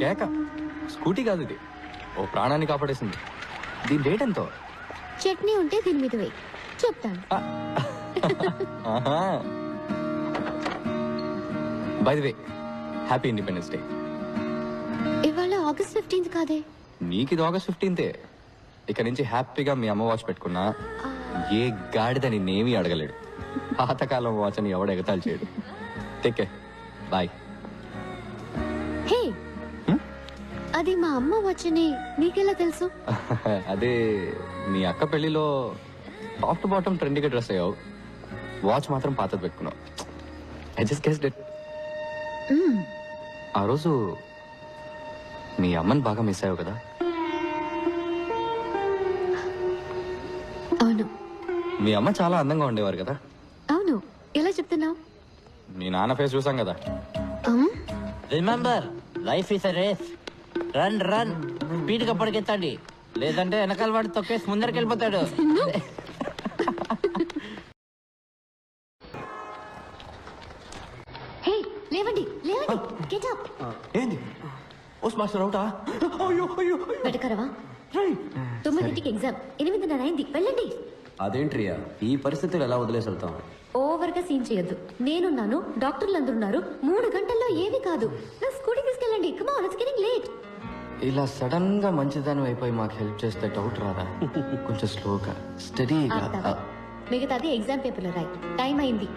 కేక. స్కూటీ కాదు ఇది. ఓ ప్రాణాన్ని కాపాడేసింది. దీని రేట్ ఎంతో? చట్నీ ఉంటే దీని మీద వేయి. చెప్తాను. By the way happy independence day ఇవాళ ఆగస్ట్ ఫిఫ్టీన్త్ కాదే? నీకు ఇది ఆగస్ట్ ఫిఫ్టీన్తే ఇక నుంచి హ్యాపీగా మీ అమ్మ వాచ్ పెట్టుకున్నా ఏ గాడిద నిన్నేమీ అడగలేడు. పాతకాలం వాచ్ అని ఎవడు ఎగతాలు చేయడు. టేక్ బాయ్ అమ్మ వచ్చని నీకెలా తెలుసు? అదే మీ అక్క పెళ్ళిలో టాప్ టు బాటమ్ ట్రెండీగా డ్రెస్ అయ్యావు. వాచ్ మాత్రం పాతది పెట్టుకున్నావు. I just guess that hmm. ఆ రోజు మీ అమ్మని బాగా మిస్ అయ్యావు కదా? అవును. మీ అమ్మ చాలా అందంగా ఉండేవారు కదా? అవును. ఎలా చెప్తున్నావు? మీ నాన్న ఫేస్ చూసాం కదా. Remember life is a race run run. స్పీడ్గా పరిగెత్తండి లేదంటే వెనకాల వాడు తొక్కేసి ముందరికి వెళ్ళిపోతాడు హే లేవండి లేవండి. గెట్ అప్ ఏంది? ఓస్ మాస్టర్ అవుటా? అయ్యో అయ్యో వెటకరవా తొమ్మిదింటికి ఎగ్జామ్. ఎనిమిదిన్నర అయింది. వెళ్ళండి. అదేంట్రియా? ఈ పరిస్థితులు ఎలా వదిలేసి వెళ్తాం? ఓవర్గా సీన్ చేయొద్దు. నేనున్నాను డాక్టర్లు అందరూ ఉన్నారు మూడు గంటల్లో ఏమీ కాదు. నా స్కూటీ తీసుకెళ్ళండి. కమా ఇట్స్ గెటింగ్ లేట్ ఇలా సడన్గా మంచిదాని అయిపోయి మాకు హెల్ప్ చేస్తే డౌట్ రాదా? కొంచెం స్లోగా స్టడీగా. మిగతాది ఎగ్జామ్ పేపర్లో రాయి. టైం అయింది.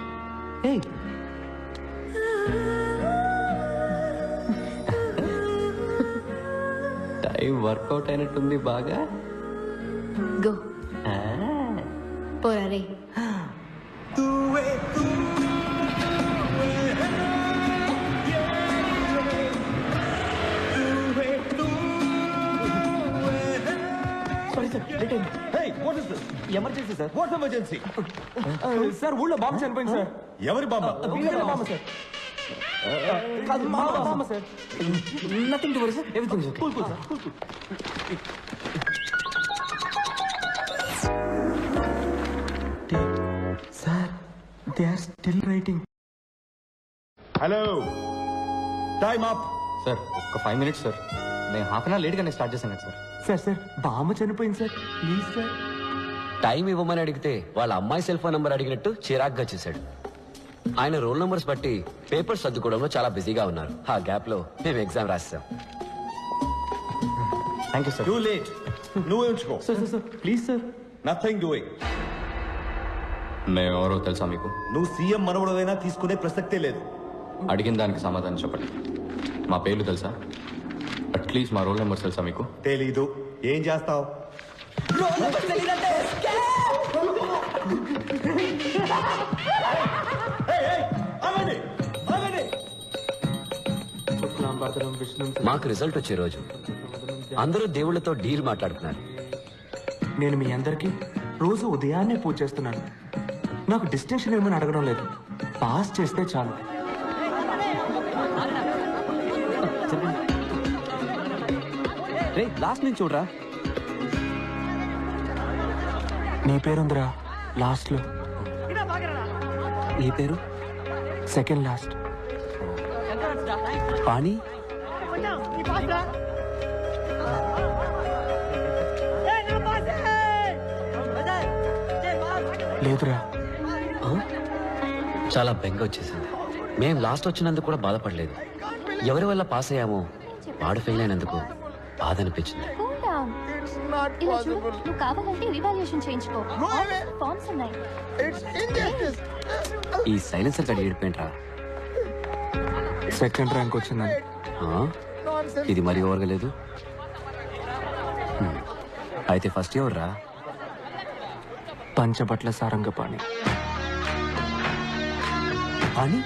టైం వర్కౌట్ అయినట్టుంది బాగా. గో. పోరా రే. Emergency sir what emergency sir ఊళ్ళో బాంబు చనిపోయింది సార్ ఎవరి బామ్మ bomb bomb? Sir nothing to worry sir everything okay cool cool sir cool cool sir they are still writing hello time up sir ఒక five minutes sir నేను half an hour లేట్గానే start చేశాను కదా sir sir sir బామ్మ చనిపోయింది sir please sir time ఇవ్వమని అడిగితే వాళ్ళ అమ్మాయి సెల్ ఫోన్ నంబర్ అడిగినట్టు చిరాగ్గా చేశాడు. ఆయన రోల్ నంబర్స్ బట్టి పేపర్స్ సర్దుకోవడంలో చాలా బిజీగా ఉన్నారు. ఆ గ్యాప్లో మేము ఎగ్జామ్ రాస్తాం thank you sir too late నువ్వే ఉంచుకో. Sir sir sir please sir nothing doing మేము ఎవరో తెలుసా మీకు? నువ్వు సీఎం మనవడదైనా తీసుకునే ప్రసక్తే లేదు. అడిగిన దానికి సమాధానం చెప్పండి. మా పేర్లు తెలుసా? అట్లీస్ట్ మా రోల్ నెంబర్స్ తెలుసా మీకు? తెలీదు. ఏం చేస్తావు? విష్ణుం మాకు రిజల్ట్ వచ్చే రోజు. అందరూ దేవుళ్ళతో డీల్ మాట్లాడుతున్నారు. నేను మీ అందరికి రోజు ఉదయాన్నే పూజ చేస్తున్నాను. నాకు డిస్టింక్షన్ ఏమని అడగడం లేదు. పాస్ చేస్తే చాలు. రే లాస్ట్ నుంచి చూడరా. నీ పేరుందిరా లాస్ట్లో. నీ పేరు? Second last. పాణి? లేదురా. చాలా బెంగ వచ్చేసింది. మేం లాస్ట్ వచ్చినందుకు కూడా బాధపడలేదు. ఎవరి వల్ల పాస్ అయ్యామో వాడు ఫెయిల్ అయినందుకు బాధ అనిపించింది. ఇలా చూడు నువ్వు కావాలంటే రివాల్యూషన్ చేయించుకో. ఫార్మ్స్ ఉన్నాయి. ఈ సైలెన్సర్ గడి ఏడిపోయింట్రా సెకండ్ ర్యాంక్ వచ్చిందని. ఆ? ఇది మరీ ఓవర్గా లేదు. అయితే ఫస్ట్ ఎవరు రా పంచబట్ల సారంగపాణి. పాణి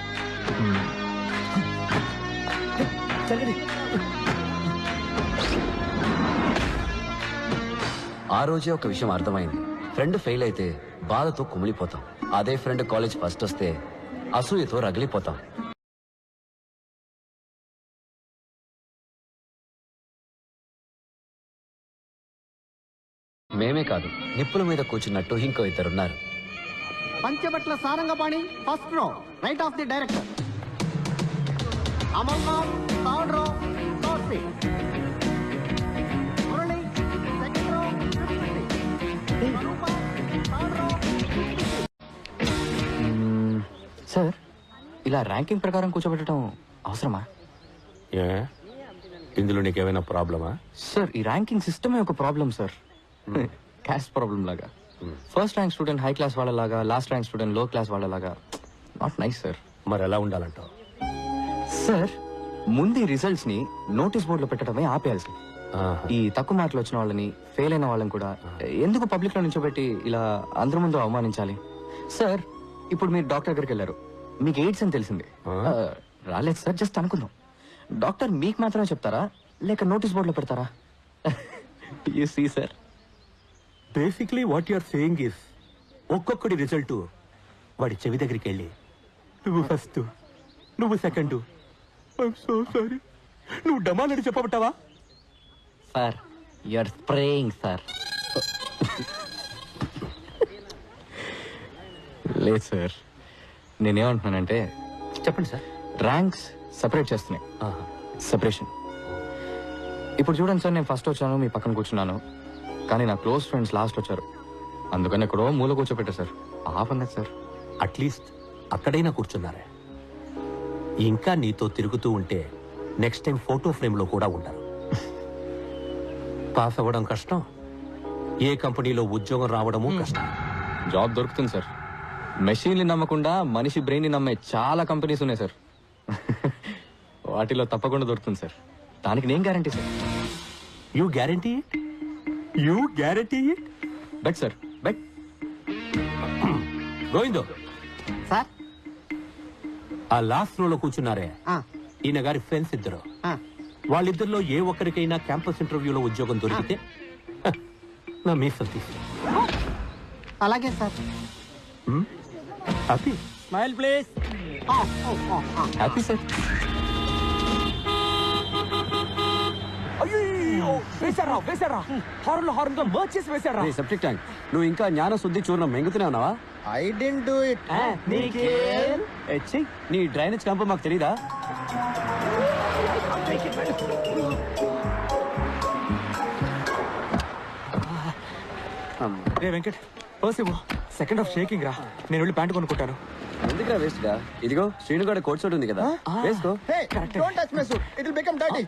ఆ రోజే ఒక విషయం అర్థమైంది. ఫ్రెండ్ ఫెయిల్ అయితే బాధతో కుమిలిపోతాం. అదే ఫ్రెండ్ కాలేజ్ ఫస్ట్ వస్తే అసూయతో రగిలిపోతాం. మేమే కాదు నిప్పుల మీద కూర్చున్నట్టు ఇంకో ఇద్దరున్నారు. Panchabatla Sarangapani first row right of the director. Amal third row third sir ఇలా ర్యాంకింగ్ ప్రకారం కూర్చోబెట్టడం అవసరమా? ఏ? ఇందులో నీకేమైనా ప్రాబ్లమా? సార్ ఈ ర్యాంకింగ్ సిస్టమే ఒక ప్రాబ్లం సార్. క్యాస్ట్ ప్రాబ్లం లాగా. First rank student high class వాళ్ళలాగా లాస్ట్ ర్యాంక్ స్టూడెంట్లో క్లాస్ వాళ్ళలాగా. Not nice sir. మరి ఎలా ఉండాలంటావు? సార్ ముందు రిజల్ట్స్ని నోటీస్ బోర్డులో పెట్టడమే ఆపేయాల్సింది. ఈ తక్కువ మార్కులు వచ్చిన వాళ్ళని ఫెయిల్ అయిన వాళ్ళని కూడా ఎందుకు పబ్లిక్లో నిల్చోబెట్టి ఇలా అందరి ముందు అవమానించాలి? సార్ ఇప్పుడు మీరు డాక్టర్ దగ్గరికి వెళ్ళారు. మీకు ఎయిడ్స్ అని తెలిసింది. రాలేదు సార్ జస్ట్ అనుకుందాం. డాక్టర్ మీకు మాత్రమే చెప్తారా? లేక నోటీస్ బోర్డులో పెడతారా? You see sir. Basically what you're saying is ఒక్కొక్కడి result. వాడి చెవి దగ్గరికి వెళ్ళి నువ్వు ఫస్ట్ నువ్వు సెకండ్. So sorry. నువ్వు డమాలని చెప్పబట్టావా? సార్ యూఆర్ స్ప్రేయింగ్ సార్ లేదు సార్ నేనేమంటున్నానంటే చెప్పండి సార్ ర్యాంక్స్ సపరేట్ చేస్తున్నాయి. సెపరేషన్ ఇప్పుడు చూడండి సార్ నేను ఫస్ట్ వచ్చాను మీ పక్కన కూర్చున్నాను. కానీ నా క్లోజ్ ఫ్రెండ్స్ లాస్ట్ వచ్చారు. అందుకని ఎక్కడో మూల కూర్చోపెట్టా సార్ హాఫ్ అన్నది సార్ అట్లీస్ట్ అక్కడైనా కూర్చున్నారే. ఇంకా నీతో తిరుగుతూ ఉంటే నెక్స్ట్ టైం ఫోటో ఫ్రేమ్లో కూడా ఉండరు. పాస్ అవ్వడం కష్టం. ఏ కంపెనీలో ఉద్యోగం రావడము కష్టం. జాబ్ దొరుకుతుంది సార్. మెషిన్ని నమ్మకుండా మనిషి బ్రెయిన్ని నమ్మే చాలా కంపెనీస్ ఉన్నాయి సార్. వాటిలో తప్పకుండా దొరుకుతుంది సార్. దానికి నేను guarantee sir. You guarantee you guarantee bet sir. Bet. గోవిందో. సార్. ఆ లాస్ట్ రోలో కూర్చున్నారే. ఆ, ఈయన గారి ఫ్రెండ్స్ ఇద్దరు. ఆ. వాళ్ళిద్దరిలో ఏ ఒక్కరికైనా క్యాంపస్ ఇంటర్వ్యూలో ఉద్యోగం దొరికితే నా మీసం తీసు. అలాగే sir. Happy smile please. Happy sir వేశారా వేశారా? హార్న్ హార్న్గా మర్చ్ చేసి వేశారా? సెప్టిక్ ట్యాంక్ నువ్వు ఇంకా జ్ఞాన శుద్ధి చూర్ణం మెంగుతూనే ఉన్నావా? ఐ డెంట్ డూ ఇట్ నీ డ్రైనేజ్ కంప మాకు తెలీదా? రే వెంకట్ పర్సివో సెకండ్ ఆఫ్ షేకింగ్ రా. నేను వెళ్ళి ప్యాంట్ కొనుక్కుంటాను. ఎందుకురా వేస్ట్గా? ఇదిగో శ్రీనుగాడ కోట్ సూట్ ఉంది కదా. వేసుకో. Don't touch my suit it will become dirty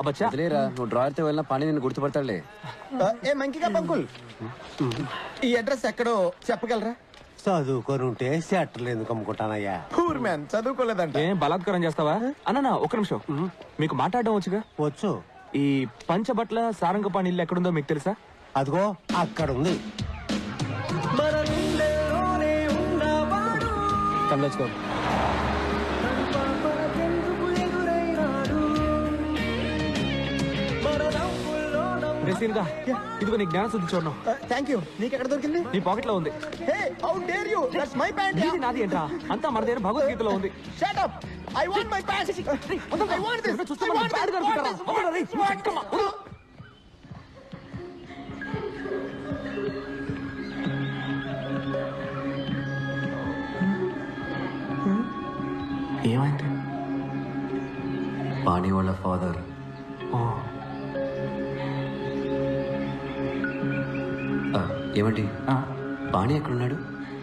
అబ్బచ్చా. వదిలేరా నువ్వు డ్రాయర్తో వెళ్ళినా పని నిన్ను గుర్తుపడతాడులే ఏ మంకిగా పంకుల్. ఈ అడ్రస్ ఎక్కడో చెప్పగలరా? చదువుకొని సెట్లు ఎందుకు అమ్ముకుంటానయ్యా? Poor man చదువుకోలేదంట. ఏం బలాత్కారం చేస్తావా? అన్న ఒక నిమిషం. మీకు మాట్లాడడం వచ్చుగా? వచ్చు. ఈ పంచబట్ల సారంగపాణి ఇల్లు ఎక్కడుందో మీకు తెలుసా? అదిగో అక్కడ ఉంది కమ్ రేసీన్గా ఇదిగో నీ జ్ఞాన శుద్ధి చూడడం థ్యాంక్ యూ నీకు ఎక్కడ దొరికింది? నీ పాకెట్లో ఉంది. Hey how dare you that's my pant నీది నాది ఏంట్రా? అంతా మన దగ్గర భగవద్గీతలో ఉంది. Shut up I want my pant I want this చూస్తే మనం bad గా అనుకుంటారా? వదలరా రేయ్, చెక్కమ్మా, వదలు. ఏమైంది? పాణి వాళ్ళ ఫాదర్. ఏమండి? ఆ, పాణి ఎక్కడున్నాడు?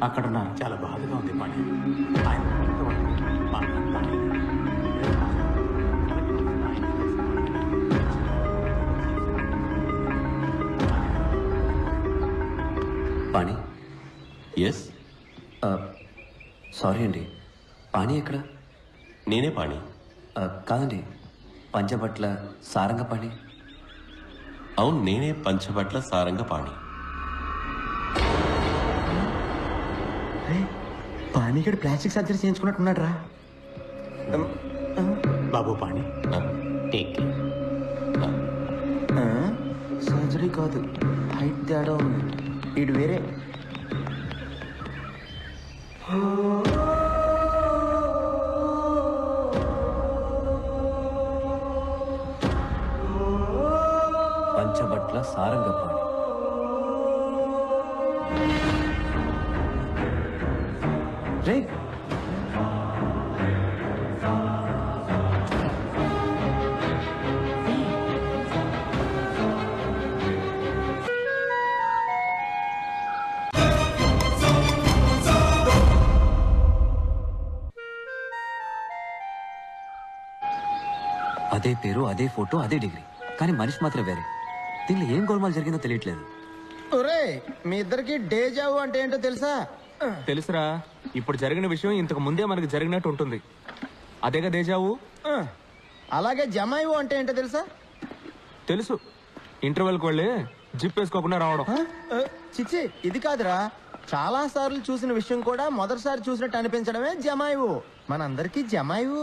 అక్కడ ఉన్నారు చాలా బాధగా ఉంది పాణి పాణి ఎస్ సారీ అండి. పాణి ఎక్కడ? నేనే పాణి ఆ, కాదండి. పంచబట్ల సారంగ పాణి అవును నేనే పంచబట్ల సారంగ పానీగడ్ ప్లాస్టిక్ సర్జరీ చేయించుకున్నట్టున్నాడు రా బాబు పాణి. టేక్. సర్జరీ కాదు హైట్ తేడా ఉంది. ఇటు వేరే. పంచబట్ల సారంగ రే అదే పేరు అదే ఫోటో అదే డిగ్రీ. కానీ మనిషి మాత్రం వేరే. దీనిలో ఏం గోల్మాలు జరిగిందో తెలియట్లేదు. మీ ఇద్దరికి డేజావు అంటే ఏంటో తెలుసా? తెలుసురా ఇప్పుడు జరిగిన విషయం ఇంతకు ముందే మనకు జరిగినట్టు ఉంటుంది. అదేగా దేజావు అలాగే జమాయివు అంటే ఏంటో తెలుసా? తెలుసు. ఇంటర్వెల్కి వెళ్ళి జిప్ వేసుకోకుండా రావడం. చిచ్చి ఇది కాదురా. చాలా సార్లు చూసిన విషయం కూడా మొదటిసారి చూసినట్టు అనిపించడమే జమాయివు మనందరికీ జమాయివు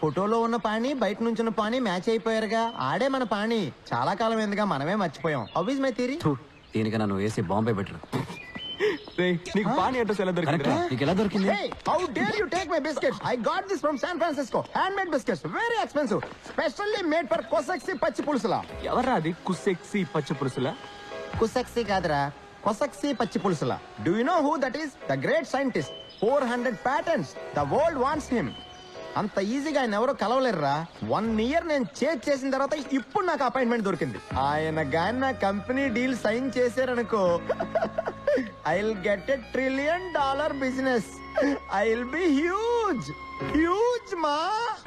ఫోటోలో ఉన్న పాణి బయట నుంచి ఉన్న పాణి మ్యాచ్ అయిపోయారుగా. ఆడే మన పాణి. చాలా కాలం ఎందుగా మనమే మర్చిపోయాం. అవ్వీజ్ మై థీరీ థూ, దీనికన్నా నువ్వు వేసి బాంబే బెటర్. నీకు పానీ అడ్రస్ ఎలా దొరికింది నీకు ఎలా దొరికింది? Hey, how dare you take my biscuits? I got this from San Francisco. Handmade biscuits, very expensive. Specially made for Kosaksi పచ్చి పులుసులా ఎవర్రా అది? కుసెక్సి పచ్చి పురుషుల కుసక్సి కాదురా కొసక్సి పచ్చి పులుసులా do you know who that is the great scientist four hundred patterns the world wants him అంత ఈజీగా ఆయన ఎవరో కలవలేరురా. వన్ ఇయర్ నేను చేజ్ చేసిన తర్వాత ఇప్పుడు నాకు అపాయింట్మెంట్ దొరికింది. ఆయన గాని నా company deal sign చేశారనుకో. I will get a trillion dollar business I will be huge huge మా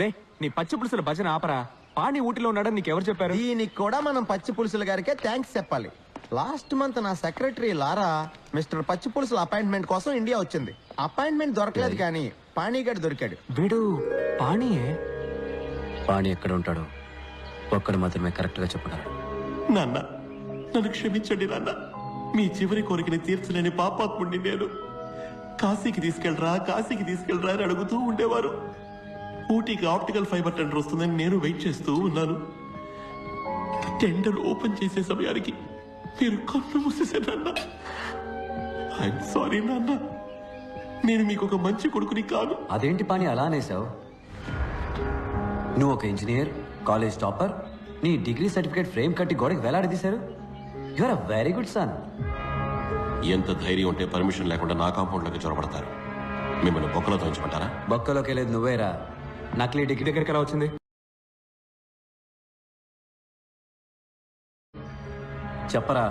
రే నీ పచ్చి పులుసుల భజన ఆపరా. పానీ ఊటిలో ఉన్నాడని నీకు ఎవరు చెప్పారు? దీనికి కూడా మనం పచ్చి పులుసుల గారికే థ్యాంక్స్ చెప్పాలి. లాస్ట్ మంత్ నా secretary Lara Mister Pacchi Pulusula appointment కోసం ఇండియా వచ్చింది. అపాయింట్మెంట్ దొరకలేదు కానీ పానీగడ్ దొరికాడు. వీడు పానీయే పాణి ఎక్కడ ఉంటాడో ఒక్కడు మాత్రమే కరెక్ట్గా చెప్పగలడు నాన్న నన్ను క్షమించండి నాన్న. మీ చివరి కోరికని తీర్చలేని పాపాత్ముడిని నేను. కాశీకి తీసుకెళ్ళరా కాశీకి తీసుకెళ్ళరా అని అడుగుతూ ఉండేవారు. ఊటీకి ఆప్టికల్ ఫైబర్ టెండర్ వస్తుందని నేను వెయిట్ చేస్తూ ఉన్నాను. టెండర్ ఓపెన్ చేసే సమయానికి మీరు కన్ను మూసేశారు నాన్న. ఐఎమ్ సారీ నాన్న. నేను మీకు ఒక మంచి కొడుకుని కాను. అదేంటి పని అలా అనేసావు నువ్వు ఒక ఇంజనీర్ కాలేజ్ టాపర్ నీ డిగ్రీ సర్టిఫికేట్ ఫ్రేమ్ కట్టి గోడకి వేలాడదీశారు? Your a very good son ఎంత ధైర్యం ఉంటే పర్మిషన్ లేకుండా నా కాంపౌండ్లోకి చొరబడతారు. మిమ్మల్ని బొక్కలతో ఉంచమంటారా బొక్కలోకి లేదు నువ్వేరా. నకిలీ డిగ్రీ దగ్గరికి ఎలా వచ్చింది? చెప్పరా.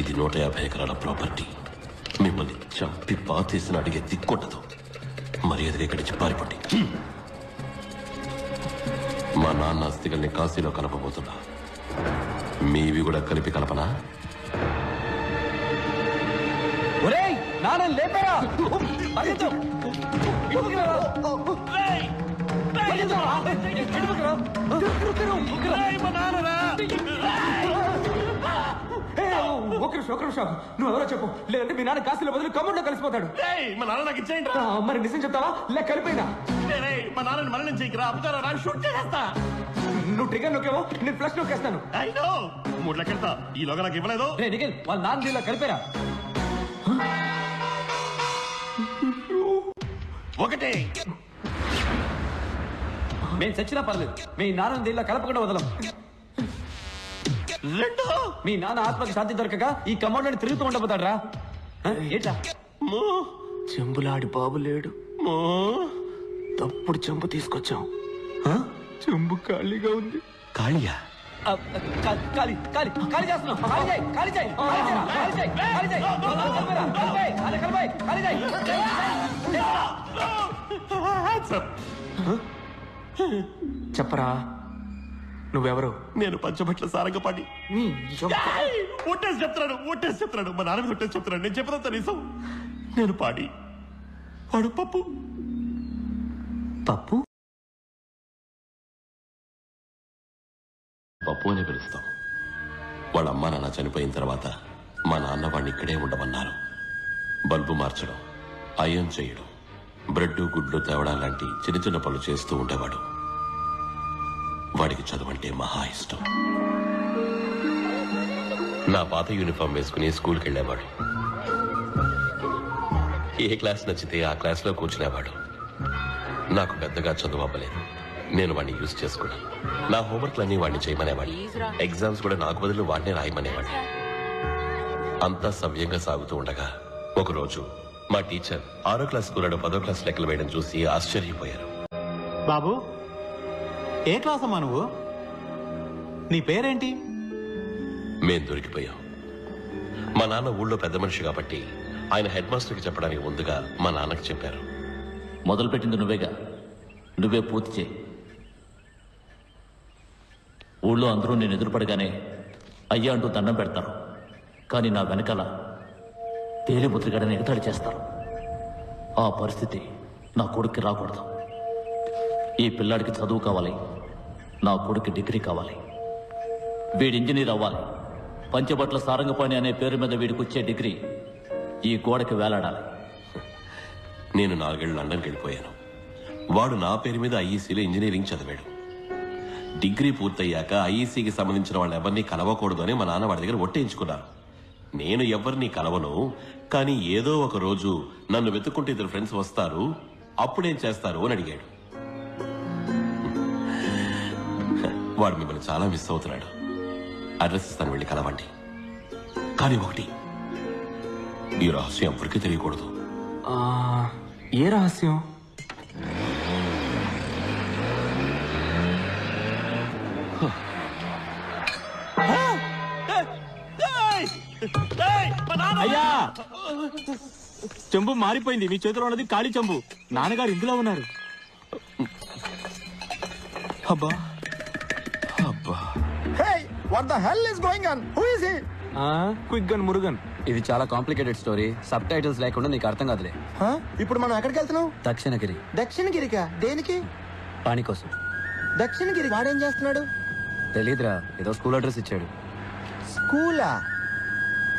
ఇది నూట యాభై ఎకరాల ప్రాపర్టీ. మిమ్మల్ని చంపి పాతేసిన అడిగే దిక్కుండదు మర్యాదగా ఇక్కడి నుంచి పారిపోండి. మా నాన్న అస్థికల్ని కాశీలో కలపబోతున్నా. మీవి కూడా కలిపి కలపనా? లేపరా. ఒక్క నిమిషం ఒక్క నిమిషం. నువ్వు ఎవరో చెప్పు. లేదంటే మీ నాన్న కాశీలో బదులు కమ్ముడిలో కలిసిపోతాడు. మా నాన్న నాకు ఇచ్చేయండి ఆ, మరి నిజం చెప్తావా? లేక కలిపోయినా మా నాన్నని మరణం చేయకరా అప్పుతారా రా షూట్ చేసేస్తా. నువ్వు ట్రిగర్ నొక్కేవో? నేను ఫ్లష్ నొక్కేస్తాను. అయినో మూడు లెక్కెళ్తా ఈలోగా నాకు ఇవ్వలేదు. రే నిఖిల్ వాళ్ళ నాన్న దీనిలో కలిపారా. ఒకటి. మేము చచ్చినా పర్లేదు. మీ నాన్న దీనిలో కలపకుండా వదలం. రెండు మీ నాన్న ఆత్మకి శాంతి దొరకగా ఈ కమాండ్ తిరుగుతూ ఉండబోతాడు రా ఏంటా మూ? చెంబులాడి బాబు లేడు. మూ? తప్పుడు చెంబు తీసుకొచ్చాం. చెంబు ఖాళీగా ఉంది. కాళియా ఆ, కా- ఖాళీ ఖాళీ ఖాళీ చేస్తున్నాం. ఖాళీ చేయి ఖాళీ చేయి ఖాళీ చేయి ఖాళీ చేయి ఖాళీ చేయి. కలిపేరా, కలిపేయ్, అదే కలిపేయ్, ఖాళీ చేయి చేయి, చేయి. చెప్పరా? నువ్వెవరు? నేను పంచబట్ల సారంగపాటి ఒట్టేసి చెప్తున్నాడు ఒట్టేసి చెప్తున్నాడు. మా నాన్న ఒట్టేసి చెప్తున్నాడు. నేను చెప్పదంతా నిజం. నేను పాడి. వాడు పప్పు. పప్పు? పప్పు అని పిలుస్తాం. వాళ్ళ అమ్మ నాన్న చనిపోయిన తర్వాత మా నాన్న వాడిని ఇక్కడే ఉండమన్నారు. బల్బు మార్చడం అయం చేయడం బ్రెడ్ గుడ్లు తేవడం లాంటి చిన్న చిన్న పనులు చేస్తూ ఉండేవాడు. వాడికి చదువంటే మహా ఇష్టం. నా పాత యూనిఫామ్ వేసుకుని స్కూల్కి వెళ్ళేవాడు ఏ క్లాస్ నచ్చితే ఆ క్లాస్లో కూర్చునేవాడు. నాకు పెద్దగా చదువు అవ్వలేదు నేను వాడిని యూజ్ చేసుకున్నాను. నా హోంవర్క్లన్నీ వాడిని చేయమనేవాడిని ఎగ్జామ్స్ కూడా నాకు బదులు వాడినే రాయమనేవాడిని అంతా సవ్యంగా సాగుతూ ఉండగా ఒకరోజు మా టీచర్ ఆరో క్లాస్ కూరడు పదో క్లాస్ లెక్కలు వేయడం చూసి ఆశ్చర్యపోయారు. బాబు ఏ క్లాస్ అమ్మా నువ్వు? నీ పేరేంటి? మేం దొరికిపోయాం. మా నాన్న ఊళ్ళో పెద్ద మనిషి కాబట్టి ఆయన హెడ్ మాస్టర్కి చెప్పడానికి ముందుగా మా నాన్నకి చెప్పారు. మొదలుపెట్టింది నువ్వేగా? నువ్వే పూర్తి చేయి. ఊళ్ళో అందరూ నేను ఎదురుపడగానే అయ్యా అంటూ దండం పెడతారు. కానీ నా వెనకాల తేలిముద్రిగడని ఎగతాళి చేస్తారు. ఆ పరిస్థితి నా కొడుక్కి రాకూడదు. ఈ పిల్లాడికి చదువు కావాలి. నా కొడుకు డిగ్రీ కావాలి. వీడి ఇంజనీర్ అవ్వాలి. పంచబట్ల సారంగపాణి అనే పేరు మీద వీడికి వచ్చే డిగ్రీ ఈ గోడకి వేలాడాలి. నేను నాలుగేళ్ళు లండన్కి వెళ్ళిపోయాను. వాడు నా పేరు మీద ఐఈసీలో ఇంజనీరింగ్ చదివాడు. డిగ్రీ పూర్తయ్యాక ఐఈసీకి సంబంధించిన వాళ్ళు ఎవరిని కలవకూడదు అని మా నాన్న వాడి దగ్గర ఒట్టేయించుకున్నారు నేను ఎవరిని కలవను కానీ ఏదో ఒక రోజు నన్ను వెతుక్కుంటే ఇద్దరు ఫ్రెండ్స్ వస్తారు అప్పుడేం చేస్తారు అని అడిగాడు. వాడు మిమ్మల్ని చాలా మిస్ అవుతున్నాడు. అడ్రస్ ఇస్తాను వెళ్ళి కలవండి. కానీ ఒకటి ఈ రహస్యం ఎవరికీ తెలియకూడదు. ఆ, ఏ రహస్యం? అయ్యా! చెంబు మారిపోయింది. మీ చేతిలో ఉన్నది ఖాళీ చెంబు. నాన్నగారు ఇందులో ఉన్నారు. అబ్బా! What the hell is going on who is he quick gun Murugan ఇది చాలా కాంప్లికేటెడ్ స్టోరీ సబ్ టైటిల్స్ లేకుండా నీకు అర్థం కాదులే. ఇప్పుడు మనం ఎక్కడికి వెళ్తున్నాం? దక్షిణగిరి. దక్షిణగిరికా? దేనికి? పాణి కోసం దక్షిణగిరి వాడేం చేస్తున్నాడు? తెలీదురా. ఏదో స్కూల్ అడ్రస్ ఇచ్చాడు. స్కూలా?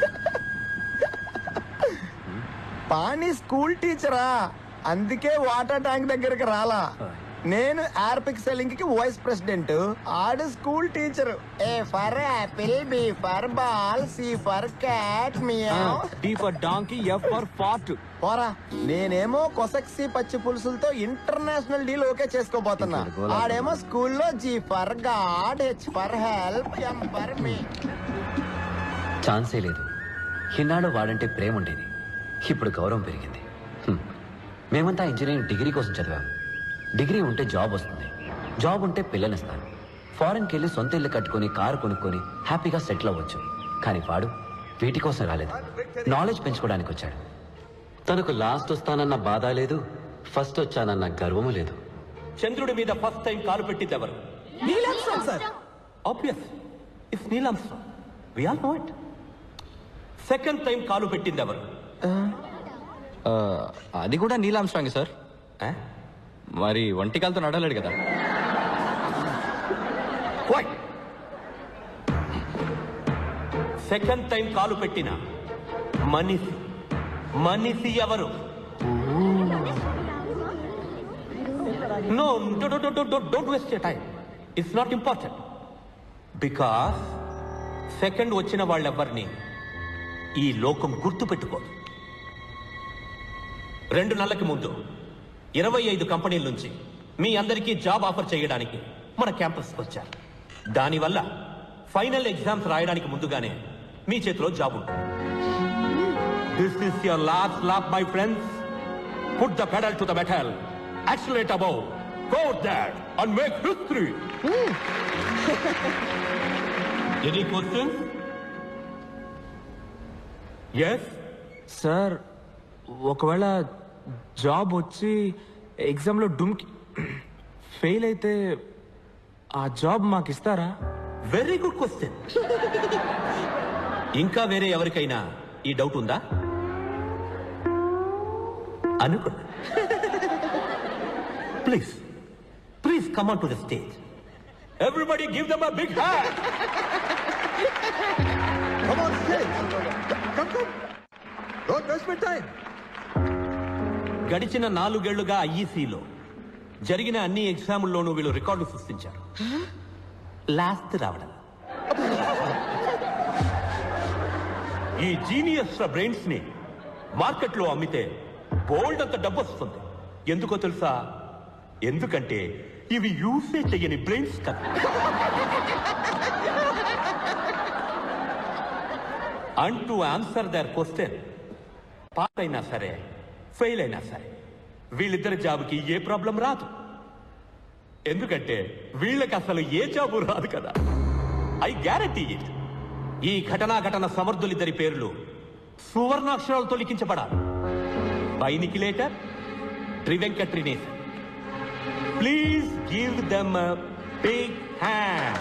పాణి స్కూల్ టీచరా? అందుకే వాటర్ ట్యాంక్ దగ్గరికి రాలా. నేను ఆర్పిక్ సెల్లింగ్కి వైస్ ప్రెసిడెంట్. ఆడు school teacher. A for apple B for ball C for cat meow. D for donkey F for fart. పోరా నేనేమో కొసక్సి పచ్చి పులుసులతో ఇంటర్నేషనల్ డీల్ ఓకే చేసుకోబోతున్నా ఆడేమో స్కూల్లో G for god H for help M for me. ఛాన్సే లేదు. ఇన్నాళ్ళు వాడంటే ప్రేమ ఉండేది ఇప్పుడు గౌరవం పెరిగింది. మేమంతా ఇంజనీరింగ్ డిగ్రీ కోసం చదివాం. డిగ్రీ ఉంటే జాబ్ వస్తుంది. జాబ్ ఉంటే పిల్లనిస్తాను ఫారెన్కి వెళ్ళి సొంత ఇల్లు కట్టుకొని కారు కొనుక్కొని హ్యాపీగా సెటిల్ అవ్వచ్చు. కానీ వాడు వీటి కోసం రాలేదు. నాలెడ్జ్ పెంచుకోవడానికి వచ్చాడు. తనకు లాస్ట్ వస్తానన్న బాధ లేదు ఫస్ట్ వచ్చానన్న గర్వము లేదు. చంద్రుడి మీద ఫస్ట్ టైం కాలు పెట్టింది ఎవరు? Obvious it's Neil Armstrong we all know it second time కాలు పెట్టింది ఎవరు? ఆ, అది కూడా నీలాంశాంగ్ సార్. మరి ఒంటికాలతో నడలేడు కదా. సెకండ్ టైం కాలు పెట్టిన మనిషి. మనిషి ఎవరు? No don't waste your time it's not important because second వచ్చిన వాళ్ళెవ్వరిని ఈ లోకం గుర్తుపెట్టుకోదు. రెండు నెలలకి ముందు ఇరవై ఐదు కంపెనీల నుంచి మీ అందరికీ జాబ్ ఆఫర్ చేయడానికి మన క్యాంపస్కి వచ్చారు. దానివల్ల ఫైనల్ ఎగ్జామ్స్ రాయడానికి ముందుగానే మీ చేతిలో జాబ్ ఉంటుంది. This is your last lap my friends put the pedal to the metal accelerate above go that and make history any question yes sir ఒకవేళ జాబ్ వచ్చి ఎగ్జామ్లో డుమ్కి ఫెయిల్ అయితే ఆ జాబ్ మాకు ఇస్తారా? వెరీ గుడ్ క్వశ్చన్ ఇంకా వేరే ఎవరికైనా ఈ డౌట్ ఉందా? అనుకున్నా please please come on to the stage everybody give them a big hand గడిచిన నాలుగేళ్ళుగా ఐఈసీలో. జరిగిన అన్ని ఎగ్జాముల్లోనూ వీళ్ళు రికార్డు సృష్టించారు. లాస్ట్ రావడం. ఈ జీనియస్ బ్రెయిన్స్ని మార్కెట్లో అమ్మితే బోల్డ్ అంత డబ్బు వస్తుంది. ఎందుకో తెలుసా? ఎందుకంటే ఇవి యూసే చెయ్యని బ్రెయిన్స్ కదా. And to answer their question pass అయినా సరే ఫెయిల్ అయినా సరే వీళ్ళిద్దరి జాబుకి ఏ ప్రాబ్లం రాదు. ఎందుకంటే వీళ్ళకి అసలు ఏ జాబు రాదు కదా. I guarantee it. ఈ ఘటనా ఘటన సమర్థులిద్దరి పేర్లు సువర్ణాక్షరాలతో లిఖించబడాలి పైనికి later రినేశన్ please give them big hand.